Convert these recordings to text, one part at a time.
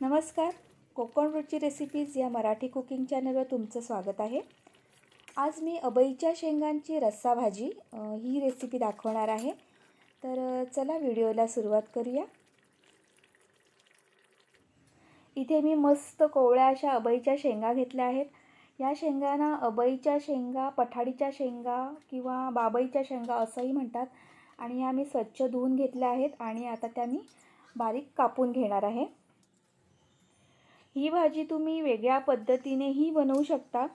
नमस्कार. कोकण रुची रेसिपीज या मराठी कुकिंग चॅनलवर तुमचं स्वागत आहे. आज मी अबईच्या शेंगांची रस्सा भाजी ही रेसिपी दाखवणार आहे. तर चला व्हिडिओला सुरुवात करूया. इथे मी मस्त कोवळ्या अशा अबईच्या शेंगा घेतल्या आहेत. या शेंगांना अबईच्या शेंगा पठाडीच्या शेंगा किंवा बाबईच्या शेंगा असंही म्हणतात. आणि ह्या मी स्वच्छ धुवून घेतल्या आहेत आणि आता त्या मी बारीक कापून घेणार आहे. ही भाजी तुम्ही वेगळ्या पद्धतीनेही बनवू शकता.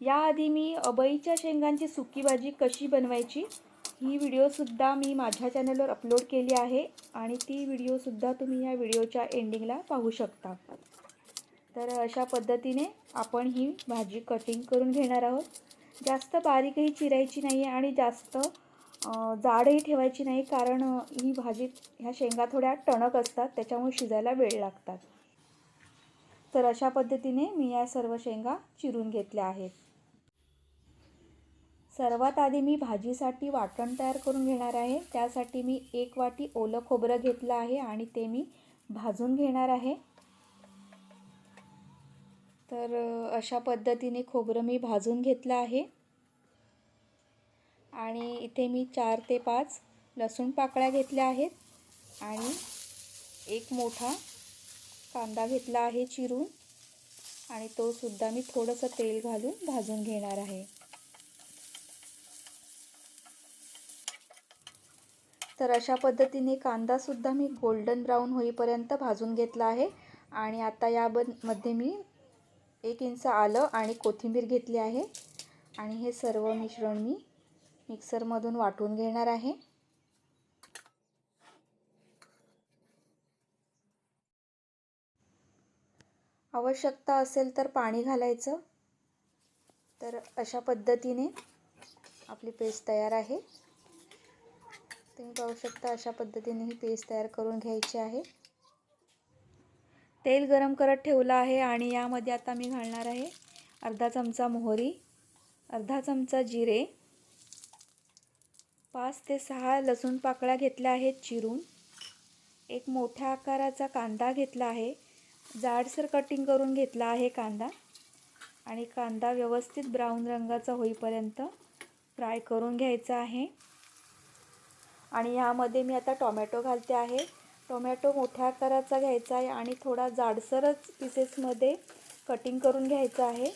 याआधी मी अबईच्या शेंगांची सुकी भाजी कशी बनवायची ही व्हिडिओसुद्धा मी माझ्या चॅनलवर अपलोड केली आहे आणि ती व्हिडिओसुद्धा तुम्ही या व्हिडिओच्या एंडिंगला पाहू शकता. तर अशा पद्धतीने आपण ही भाजी कटिंग करून घेणार आहोत. जास्त बारीकही चिरायची नाही आहे आणि जास्त जाडही ठेवायची नाही कारण ही भाजी ह्या शेंगा थोड्या टणक असतात त्याच्यामुळे शिजायला वेळ लागतात. तर अशा पद्धतीने मी या सर्व शेंगा चिरून घेतल्या आहेत. सर्वात आधी मी भाजीसाठी वाटण तयार करून घेणार आहे. त्यासाठी मी एक वाटी ओलं खोबरं घेतलं आहे आणि ते मी भाजून घेणार आहे. तर अशा पद्धतीने खोबरं मी भाजून घेतलं आहे. आणि इथे मी चार ते पाच लसूण पाकळ्या घेतल्या आहेत. आणि एक मोठा कांदा घेतला आहे चिरून. आणि तो सुद्धा मी थोडंसं तेल घालून भाजून घेणार आहे. तर अशा पद्धतीने कांदासुद्धा मी गोल्डन ब्राऊन होईपर्यंत भाजून घेतला आहे. आणि आता यामध्ये मी एक इंच आलं आणि कोथिंबीर घेतली आहे. आणि हे सर्व मिश्रण मी मिक्सरमधून वाटून घेणार आहे. आवश्यकता असेल तर पाणी घालायचं. तर अशा पद्धतीने आपली पेस्ट तयार आहे. तुम्ही पाहू शकता अशा पद्धतीने ही पेस्ट तयार करून घ्यायची आहे. तेल गरम करत ठेवलं आहे आणि यामध्ये आता मी घालणार आहे अर्धा चमचा मोहरी अर्धा चमचा जिरे पाच ते सहा लसूण पाकळ्या घेतल्या आहेत चिरून. एक मोठ्या आकाराचा कांदा घेतला आहे. जाडसर कटिंग करून घेतला आहे कांदा. आणि कांदा व्यवस्थित ब्राऊन रंगाचा होईपर्यंत फ्राय करून घ्यायचा आहे. आणि ह्यामध्ये मी आता टोमॅटो घालते आहे. टोमॅटो मोठ्या आकाराचा घ्यायचा आहे आणि थोडा जाडसरच पीसेसमध्ये कटिंग करून घ्यायचा आहे.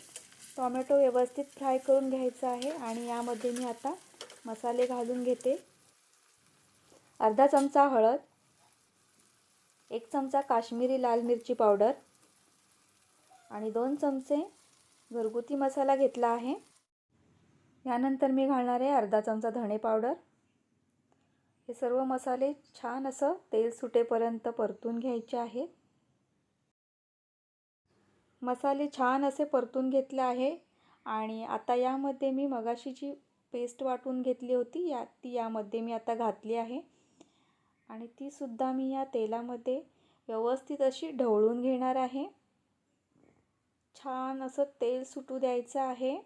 टोमॅटो व्यवस्थित फ्राय करून घ्यायचा आहे आणि यामध्ये मी आता मसाले घालून घेते. अर्धा चमचा हळद एक चमचा काश्मीरी लाल मिरची पावडर आणि दोन चमचे घरगुती मसाला घेतला आहे. यानंतर मी घालणार आहे अर्धा चमचा धणे पावडर. हे सर्व मसाले छान असं तेल सुटेपर्यंत परतून घ्यायचे आहेत. मसाले छान असे परतून घेतले आहे आणि आता यामध्ये मी मगाशी जी पेस्ट वाटून घेतली होती या ती यामध्ये मी आता घातली आहे. आणि तीसुद्धा मी या तेलामध्ये व्यवस्थित अशी ढवळून घेणार आहे. छान असं तेल सुटू द्यायचं आहे.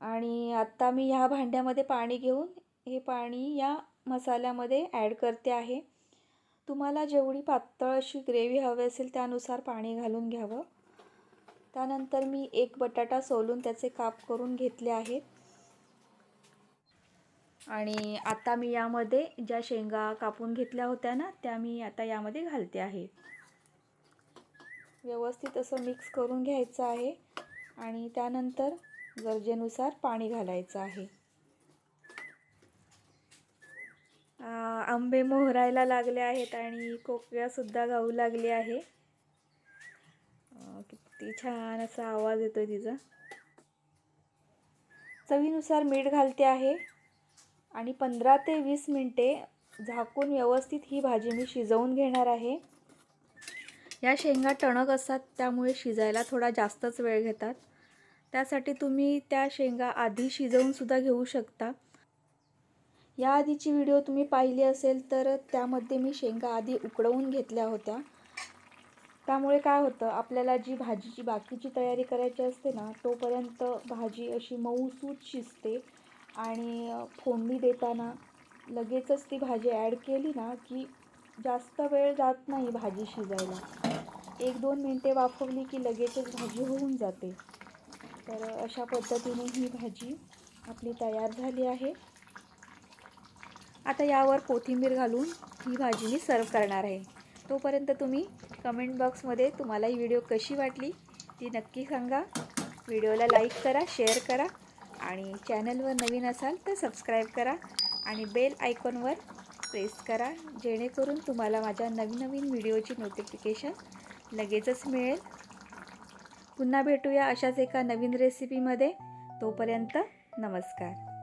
आणि आत्ता मी ह्या भांड्यामध्ये पाणी घेऊन हे पाणी या मसाल्यामध्ये ॲड करते आहे. तुम्हाला जेवढी पातळ अशी ग्रेव्ही हवी असेल त्यानुसार पाणी घालून घ्यावं. त्यानंतर मी एक बटाटा सोलून त्याचे काप करून घेतले आहेत. आणि आता मी यामध्ये ज्या शेंगा कापून घेतल्या होत्या ना त्या मी आता यामध्ये घालते आहे. व्यवस्थित असं मिक्स करून घ्यायचं आहे आणि त्यानंतर गरजेनुसार पाणी घालायचं आहे. आंबे मोहरायला लागले आहेत आणि कोकळ्यासुद्धा गाऊ लागली आहे. किती छान असा आवाज येतो तिचा. चवीनुसार मीठ घालते आहे. आणि पंधरा ते वीस मिनटे झाकून व्यवस्थित ही भाजी मी शिजवून घेणार आहे. या शेंगा टणक असतात त्यामुळे शिजायला थोडा जास्तच वेळ घेतात. त्यासाठी तुम्ही त्या शेंगा आधी शिजवूनसुद्धा घेऊ शकता. या आधीची व्हिडिओ तुम्ही पाहिली असेल तर त्यामध्ये मी शेंगा आधी उकडवून घेतल्या होत्या. त्यामुळे काय होतं आपल्याला जी भाजीची बाकीची तयारी करायची असते ना तोपर्यंत भाजी अशी मऊसूत शिजते. आणि फोडणी देताना लगेचच ती भाजी ॲड केली ना की जास्त वेळ जात नाही भाजी शिजायला. एक दोन मिनटे वाफवली की लगेचच भाजी होऊन जाते. तर अशा पद्धतीने ही भाजी आपली तयार झाली आहे. आता यावर कोथिंबीर घालून ही भाजी मी सर्व करणार आहे. तोपर्यंत तुम्ही कमेंट बॉक्समध्ये तुम्हाला ही व्हिडिओ कशी वाटली ती नक्की सांगा. व्हिडिओला लाईक करा शेअर करा. आणि चॅनलवर नवीन असाल तर सबस्क्राईब करा आणि बेल आयकॉनवर प्रेस करा जेणेकरून तुम्हाला माझ्या नवीन नवीन व्हिडिओची नोटिफिकेशन लगेचच मिळेल. पुन्हा भेटूया अशाच एका नवीन रेसिपीमध्ये तोपर्यंत नमस्कार.